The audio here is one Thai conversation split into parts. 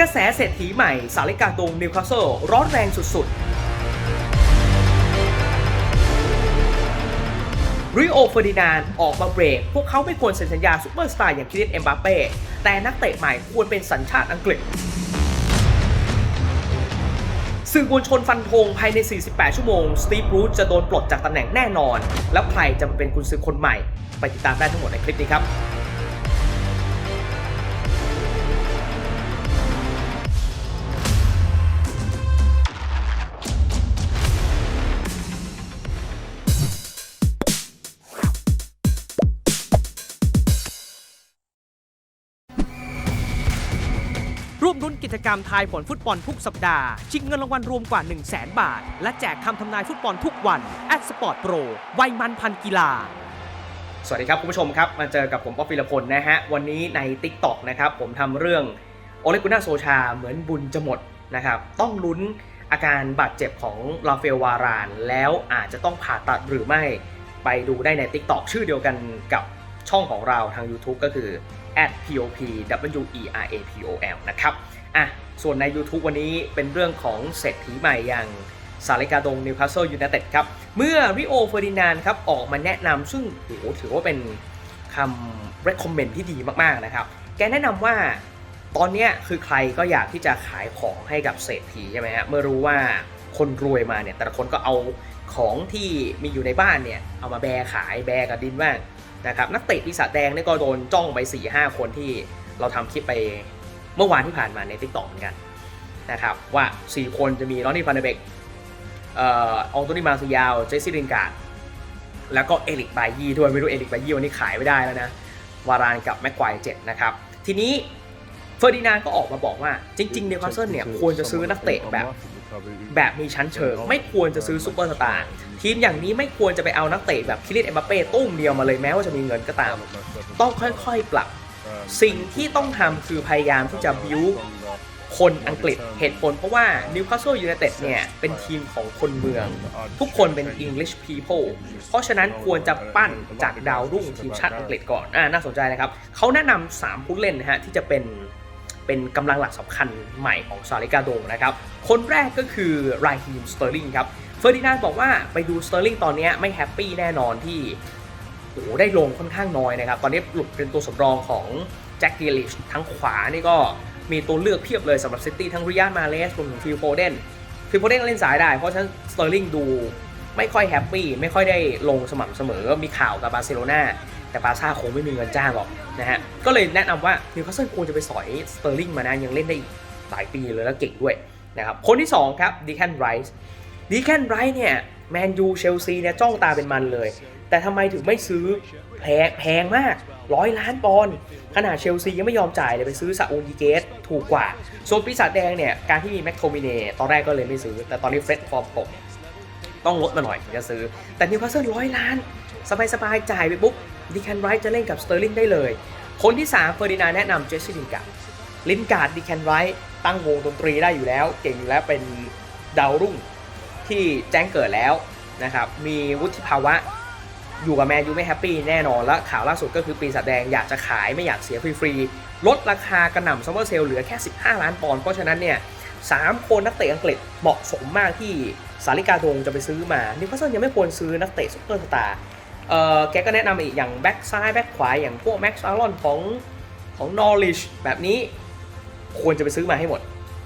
กระแสเศรษฐีใหม่สาริกาตงนิวคาสเซิลร้อนแรงสุดๆริโอเฟอร์ดินานด์ออกมาเบรก พวกเขาไม่ควรเซ็นสัญญาซุปเปอร์สตาร์อย่างคิรินเอ็มบัปเป้แต่นักเตะใหม่ควรเป็นสัญชาติอังกฤษ สื่อมวลชนฟันธงภายใน 48 ชั่วโมง สตีฟรูซจะโดนปลดจากตำแหน่งแน่นอน แล้วใครจะมาเป็นกุนซือคนใหม่ ไปติดตามได้ทั้งหมดในคลิปนี้ครับ กิจกรรมทายผลฟุตบอลทุกสัปดาห์ ชิงเงินรางวัลรวมกว่า 1 0 0 0 0แบาท และแจกคำทำนายฟุตบอลทุกวันแอดสปอร์ตโปรวัยมันพันกีฬาสวัสดีครับคุณผู้ชมครับ มาเจอกับผมป๊อปฟิลพลนะฮะ วันนี้ใน t ิ k t o k นะครับผมทำเรื่องโอเลกุน่าโซชาเหมือนบุญจะหมดนะครับต้องลุ้นอาการบาดเจ็บของลาเฟลวาราน แล้วอาจจะต้องผ่าตัดหรือไม่ไปดูได้ใน t ิ k t o k ชื่อเดียวกันกับช่องของเราทาง YouTube ก็คือ @pop w e r a p o l นะครับ อะส่วนใน YouTube วันนี้เป็นเรื่องของเศรษฐีใหม่อย่างซาเลกาดงนิวคาสเซิลยูไนเต็ดครับ เมื่อริโอเฟอร์ดินานครับออกมาแนะนำซึ่งโหถือว่าเป็นคำ recommend ที่ดีมากๆนะครับ แกแนะนำว่าตอนนี้คือใครก็อยากที่จะขายของให้กับเศรษฐีใช่ไหมฮะเมื่อรู้ว่าคนรวยมาเนี่ยแต่ละคนก็เอาของที่มีอยู่ในบ้านเนี่ยเอามาแบขายแบกับดินบ้างนะครับนักเตะปีศาจแดงเนี่ยก็โดนจ้องไป4ี่ห้าคนที่เราทำคลิปไป เมื่อวานที่ผ่านมาใน t ิ k t o k เหมือนกันนะครับว่า 4 คนจะมีลอนนี่ฟานเดเบกเอ่ออองโตนีมาซิยาว เจสซี่รินการ์ดแล้วก็เอริกบายีด้วยไม่รู้เอริกบายีวันนี้ขายไม่ได้แล้วนะ วารานกับแม็กควายเจ็ดนะครับ ทีนี้เฟอร์ดินานด์ก็ออกมาบอกว่า จริงๆเนวคาสเซิลเนี่ยควรจะซื้อนักเตะแบบแบบมีชั้นเชิง ไม่ควรจะซื้อซูเปอร์สตาร์ทีมอย่างนี้ไม่ควรจะไปเอานักเตะแบบคิรินเอ็มบัปเป้ตุ้มเดียวมาเลยแม้ว่าจะมีเงินก็ตาม ต้องค่อยๆปรับ สิ่งที่ต้องทำคือพยายามที่จะบิวคนอังกฤษเหตุผลเพราะว่า Newcastle United เนี่ย เป็นทีมของคนเมือง ทุกคนเป็น English people เพราะฉะนั้นควรจะปั้นจากดาวรุ่งทีมชาติอังกฤษก่อน อ่า น่าสนใจนะครับ เขาแนะนำ3ผู้เล่นนะฮะ ที่จะเป็นเป็นกำลังหลักสำคัญใหม่ของซาริกาโดนะครับ คนแรกก็คือไรฮีมสเตอร์ลิงครับเฟอร์ดินานบอกว่าไปดูสเตอร์ลิงตอนนี้ไม่แฮปปี้แน่นอนที่ โอ้โหได้ลงค่อนข้างน้อยนะครับ ตอนนี้หลุดเป็นตัวสำรองของแจ็คเกลิชทั้งขวานี่ก็มีตัวเลือกเพียบเลยสำหรับซิตี้ทั้งริยามาเลสรวมถึงฟิลโฟเดนฟิลโฟเดนเล่นสายได้ เพราะฉะนั้นสเตอร์ลิงดูไม่ค่อยแฮปปี้ไม่ค่อยได้ลงสม่ำเสมอมีข่าวกับบาร์เซโลนาแต่บาร์ซ่าคงไม่มีเงินจ้างหรอกนะฮะก็เลยแนะนำว่านิวคาสเซิลควรจะไปสอยสเตอร์ลิงมานะยังเล่นได้อีกหลายปีเลยแล้วเก่งด้วยนะครับคนที่สองครับดีแคนไรส์ดีแคนไรส์เนี่ย แมนยูเชลซีเนี่ยจ้องตาเป็นมันเลย แต่ทำไมถึงไม่ซื้อแพงแพงมากร้อยล้านปอนด์ขนาดเชลซียังไม่ยอมจ่ายเลยไปซื้อซาอูดีเกตถูกกว่าส่วนปีศาจแดงเนี่ย การที่มีแม็กโทมิเน่ตอนแรกก็เลยไม่ซื้อ แต่ตอนนี้เฟร็ดฟอร์มตกต้องลดมาหน่อยถึงจะซื้อ แต่นิวคาสเซิลร้อยล้าน สบายๆ จ่ายไปปุ๊บดีแคนไรท์จะเล่นกับสเตอร์ลิงได้เลย คนที่3เฟอร์ดินาแนะนำเจสซี่ลินการ์ดลินการ์ดดีแคนไรท์ตั้งวงดนตรีได้อยู่แล้ว เก่งอยู่แล้วเป็นดาวรุ่ง ที่แจ้งเกิดแล้วนะครับมีวุฒิภาวะอยู่กับแมนยูไม่แฮปปี้แน่นอนและข่าวล่าสุดก็คือปีศาจแดงอยากจะขายไม่อยากเสียฟรีๆลดราคากระหน่ำซัมเมอร์เซลเหลือแค่ 15 ล้านปอนด์เพราะฉะนั้นเนี่ยสามคนนักเตะอังกฤษเหมาะสมมากที่สาริกาดงจะไปซื้อมานิวคาสเซิลยังไม่ควรซื้อนักเตะซุปเปอร์สตาร์เอ่อแกก็แนะนำอีกอย่างแบ็กซ้ายแบ็กขวาอย่างพวกแม็กซ์อารอนของของนอริชแบบนี้ควรจะไปซื้อมาให้หมด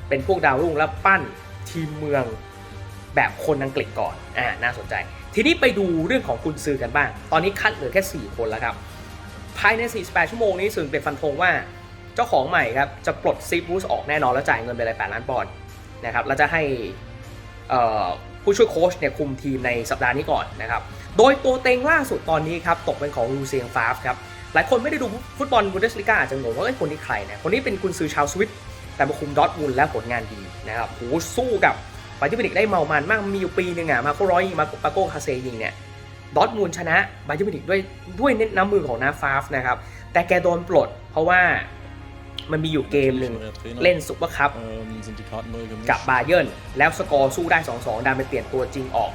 เป็นพวกดาวรุ่งแล้วปั้นทีมเมือง แบบคนอังกฤษก่อนอ่าน่าสนใจ ทีนี้ไปดูเรื่องของกุนซือกันบ้าง ตอนนี้คัดเหลือแค่ 4 คนแล้วครับ ภายใน 48 ชั่วโมงนี้สื่อเป็นฟันธงว่า เจ้าของใหม่ครับ จะปลดซีบรูซออกแน่นอนแล้วจ่ายเงินไปเลย8ล้านปอนด์นะครับแล้วจะให้ผู้ช่วยโค้ชเนี่ยคุมทีมในสัปดาห์นี้ก่อนนะครับ โดยตัวเต็งล่าสุดตอนนี้ครับตกเป็นของลูเซียงฟาฟครับ หลายคนไม่ได้ดูฟุตบอลบูเดสลิก้าอาจจะงงว่าไอ้ยคนนี้ใครนี่ยคนนี้เป็นกุนซือชาวสวิตแต่มาคุมดอทมุนด์และผลงานดีนะครับโหสู้กับ บาเยอร์มิวนิกได้เมามันมากมีอยู่ปีหนึ่งอะมาโคร้อยยิงมาปาโก้คาเซยิงเนี่ยดอร์ทมูลชนะบาเยอร์มิวนิกด้วยด้วยเน้นน้ำมือของนาฟาฟนะครับแต่แกโดนปลด เพราะว่ามันมีอยู่เกมหนึ่งเล่นซุปเปอร์คัพกับบาเยิร์นแล้วสกอร์สู้ได้ 2-2ดันไปเปลี่ยนตัวจริงออก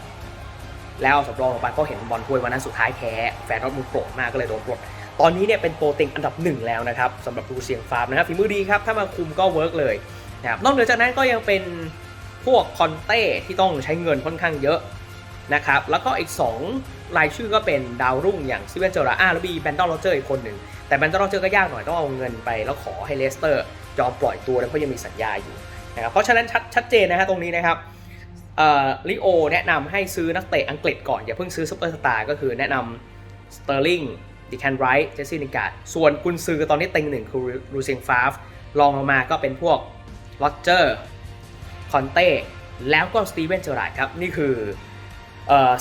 แล้วเอาสำรองลงไปก็เห็นบอลถ้วยวันนั้นสุดท้ายแพ้แฟนดอร์ทมูลโกรธมากก็เลยโดนปลดตอนนี้เนี่ยเป็นโปรเต็งอันดับหนึ่งแล้วนะครับสำหรับดูเสียงฟาร์มนะครับฝีมือดีครับถ้ามาคุมก็เวิร์กเลยนะครับนอกเหนือจากนั้นก็ยังเป็น พวกคอนเต้ที่ต้องใช้เงินค่อนข้างเยอะนะครับ แล้วก็อีก 2 รายชื่อก็เป็นดาวรุ่งอย่างซิเวนเจอร์อาร์แล้วมีแบนดอนโรเจอร์อีกคนหนึ่ง แต่แบนดอนโรเจอร์ก็ยากหน่อยต้องเอาเงินไป แล้วขอให้เลสเตอร์ยอมปล่อยตัวนะเพราะยังมีสัญญาอยู่นะครับเพราะฉะนั้นชัดชัดเจนนะฮะตรงนี้นะครับลิโอแนะนำให้ซื้อนักเตะอังกฤษก่อน อย่าเพิ่งซื้อซูเปอร์สตาร์ก็คือแนะนำสเตอร์ลิงดิแคนไรท์เจสซี่นิการ์ดส่วนกุนซือตอนนี้เต็งหนึ่งคือรูเซงฟาฟลองลงมาก็เป็นพวกโรเจอร์ คอนเต้แล้วก็สตีเวนเจอร์ราร์ครับ นี่คือ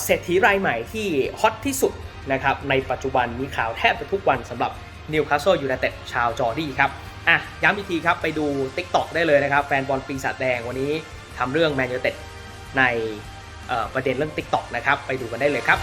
เศรษฐีรายใหม่ที่ฮอตที่สุดนะครับในปัจจุบันมีข่าวแทบจะทุกวันสำหรับนิวคาสเซิลยูไนเต็ดชาวจอร์ดี้ครับอะย้ำอีกทีครับไปดู TikTok ได้เลยนะครับ แฟนบอลปีศาจแดงวันนี้ทำเรื่องแมนยูเต็ดในประเด็นเรื่อง TikTok นะครับ ไปดูกันได้เลยครับ